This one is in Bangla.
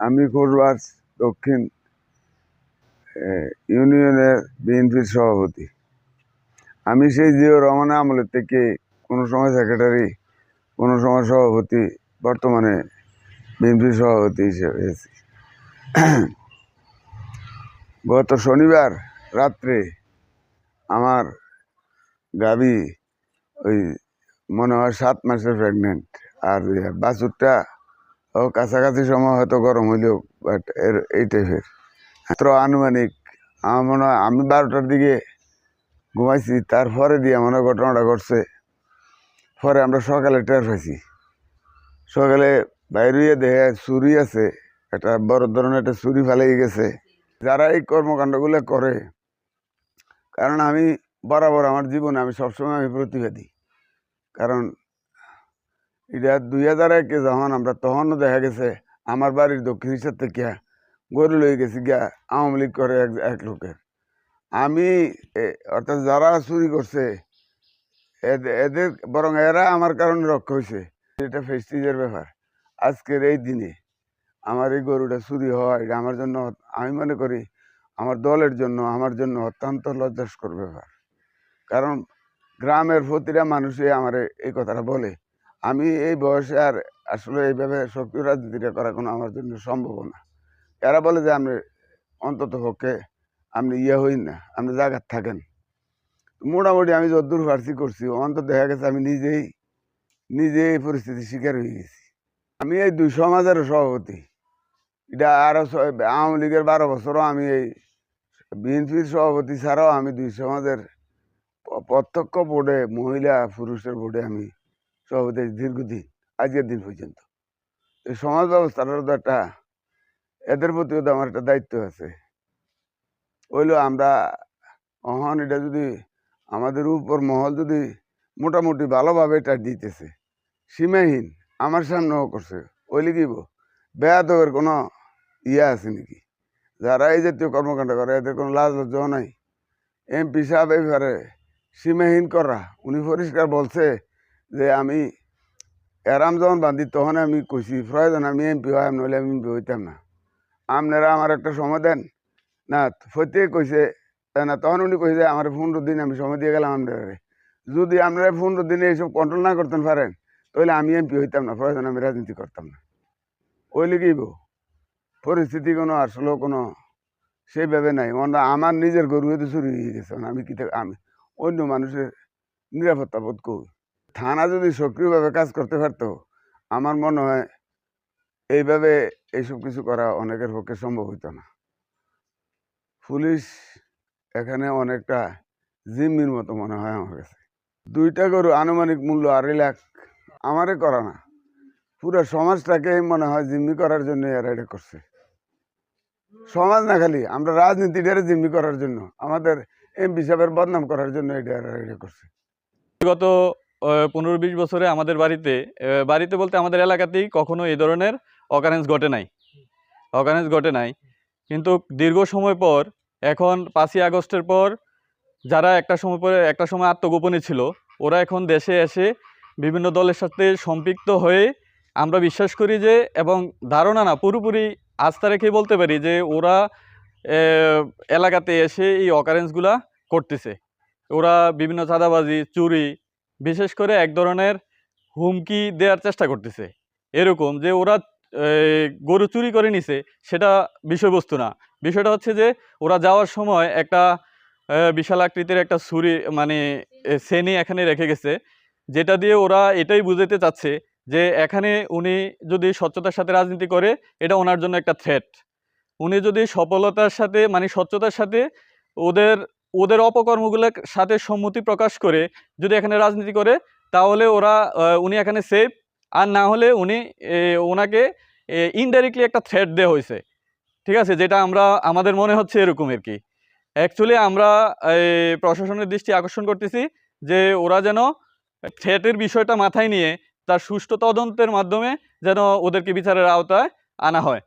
আমি কোরবাস দক্ষিণ ইউনিয়নের বিএনপির সভাপতি। আমি সেই জিও রহমান আমলের থেকে কোনো সময় সেক্রেটারি, কোনো সময় সভাপতি, বর্তমানে বিএনপির সভাপতি হিসেবে আছি গত শনিবার রাত্রে আমার গাবি ওই মনে হয় সাত মাসের প্রেগনেন্ট আর বাছুরটা ও কাছাকাছি সময় হয়তো গরম হইলেও বাট এর, এই টাইপের মাত্র আনুমানিক, আমার মনে হয় আমি বারোটার দিকে ঘুমাইছি, তারপরে দিয়ে মনে ঘটনাটা ঘটছে। পরে আমরা সকালে টের পাইছি। সকালে বাইরে দেখে চুরি আছে, একটা বড় ধরনের একটা চুরি ফেলাই গেছে। যারা এই কর্মকাণ্ডগুলো করে, কারণ আমি বরাবর আমার জীবনে আমি সবসময় আমি প্রতিবাদী। কারণ এটা দুই হাজার একে যখন আমরা তখনও দেখা গেছে, আমার বাড়ির দক্ষিণ হিসাব থেকে গরু লয়ে গেছি গিয়া আওয়ামী লীগ করে এক এক লোকের। আমি অর্থাৎ যারা চুরি করছে, এদ- এদের, বরং এরা আমার কারণে রক্ষা হয়েছে। এটা ফেস্টিজের ব্যাপার। আজকের এই দিনে আমার এই গরুটা চুরি হওয়া, এটা আমার জন্য, আমি মনে করি আমার দলের জন্য, আমার জন্য অত্যন্ত লজ্জাস্কর ব্যাপার। কারণ গ্রামের প্রতিটা মানুষই আমার এই কথাটা বলে। আমি এই বয়সে আর আসলে এইভাবে সক্রিয় রাজনীতিটা করা কোনো আমার জন্য সম্ভব না। এরা বলে যে আপনি অন্তত পক্ষে আপনি ইয়ে হইন না, আপনি জায়গার থাকেন। মোটামুটি আমি যদ্দূর ফার্সি করছি, অন্তত দেখা গেছে আমি নিজেই নিজে এই পরিস্থিতির শিকার হয়ে গেছি। আমি এই দুই সমাজের সভাপতি। এটা আরও আওয়ামী লীগের বারো বছরও আমি এই বিএনপির সভাপতি ছাড়াও আমি দুই সমাজের প্রত্যক্ষ বোর্ডে মহিলা পুরুষের বোর্ডে আমি সভাপতি দীর্ঘদিন, আজকের দিন পর্যন্ত। এই সমাজ ব্যবস্থাটার তো একটা, এদের প্রতিও আমার একটা দায়িত্ব আছে। হইল আমরা অহন এটা যদি আমাদের উপর মহল যদি মোটামুটি ভালোভাবে এটা দিতেছে, সীমাহীন, আমার সামনেও করছে ওইলে কি বেয়াদবের কোনো ইয়ে আছে নাকি? যারা এই জাতীয় কর্মকাণ্ড করে, এদের কোনো লাজ লজ্জাও নাই। এমপি সাহেব এইবারে সীমাহীন করা, উনি পরিষ্কার বলছে যে আমি এরাম যখন বান্ধি তখন আমি কইছি প্রয়োজন আমি এমপি হয় নইলে আমি এমপি হইতাম না। আপনারা আমার একটা সময় দেন। না ফতে কইছে না, তখন উনি কইছে আমার পনেরো দিন আমি সময় দিয়ে গেলাম আপনারা যদি আপনারা পনেরো দিনে এইসব কন্ট্রোল না করতেন পারেন, তাহলে আমি এমপি হইতাম না প্রয়োজন আমি রাজনীতি করতাম না। ওই লিখেইব পরিস্থিতি কোনো আসলেও কোনো সেইভাবে নাই। হয় আমার নিজের গরু হয়তো চুরি হয়ে গেছে। আমি কি আমি অন্য মানুষের নিরাপত্তা বোধ করি থানা যদি সক্রিয়ভাবে কাজ করতে পারতো, আমার মনে হয় এইভাবে এইসব কিছু করা অনেকের পক্ষে সম্ভব হইতো না। পুলিশ এখানে অনেকটা জিম্মির মতো মনে হয় আমার কাছে। দুইটা গরু আনুমানিক মূল্য আড়াই লাখ আমারে করা না। পুরো সমাজটাকে মনে হয় জিম্মি করার জন্য এরা এটা করছে। সমাজ না খালি, আমরা রাজনীতিটারে জিম্মি করার জন্য, আমাদের এমপি সাহেবের বদনাম করার জন্য এটা এরা এটা করছে। গত পনেরো বিশ বছরে আমাদের বাড়িতে বাড়িতে বলতে আমাদের এলাকাতেই কখনো এই ধরনের অকারেন্স ঘটে নাই। অকারেন্স ঘটে নাই। কিন্তু দীর্ঘ সময় পর, এখন পাঁচই আগস্টের পর যারা একটা সময় পরে, একটা সময় আত্মগোপনে ছিল, ওরা এখন দেশে এসে বিভিন্ন দলের সাথে সম্পৃক্ত হয়ে আমরা বিশ্বাস করি যে, এবং ধারণা না, পুরোপুরি আস্থা রেখে বলতে পারি যে, ওরা এলাকাতে এসে এই অকারেন্সগুলা করতেছে। ওরা বিভিন্ন চাঁদাবাজি, চুরি বিশেষ করে এক ধরনের হুমকি দেওয়ার চেষ্টা করতেছে। এরকম যে ওরা গরু চুরি করে নিছে, সেটা বিষয়বস্তু না। বিষয়টা হচ্ছে যে, ওরা যাওয়ার সময় একটা বিশাল আকৃতির একটা ছুরি মানে শ্রেণি এখানে রেখে গেছে, যেটা দিয়ে ওরা এটাই বুঝাতে চাচ্ছে যে, এখানে উনি যদি স্বচ্ছতার সাথে রাজনীতি করে, এটা ওনার জন্য একটা থ্রেট উনি যদি সফলতার সাথে মানে স্বচ্ছতার সাথে ওদের ওদের অপকর্মগুলোর সাথে সম্মতি প্রকাশ করে যদি এখানে রাজনীতি করে, তাহলে ওরা উনি এখানে সেফ আর না হলে উনি ওনাকে ইনডাইরেক্টলি একটা থ্রেট দেওয়া হয়েছে। ঠিক আছে? যেটা আমরা, আমাদের মনে হচ্ছে এরকম আর কি। অ্যাকচুয়ালি আমরা প্রশাসনের দৃষ্টি আকর্ষণ করতেছি যে ওরা যেন থ্রেটের বিষয়টা মাথায় নিয়ে তার সুষ্ঠু তদন্তের মাধ্যমে যেন ওদেরকে বিচারের আওতায় আনা হয়।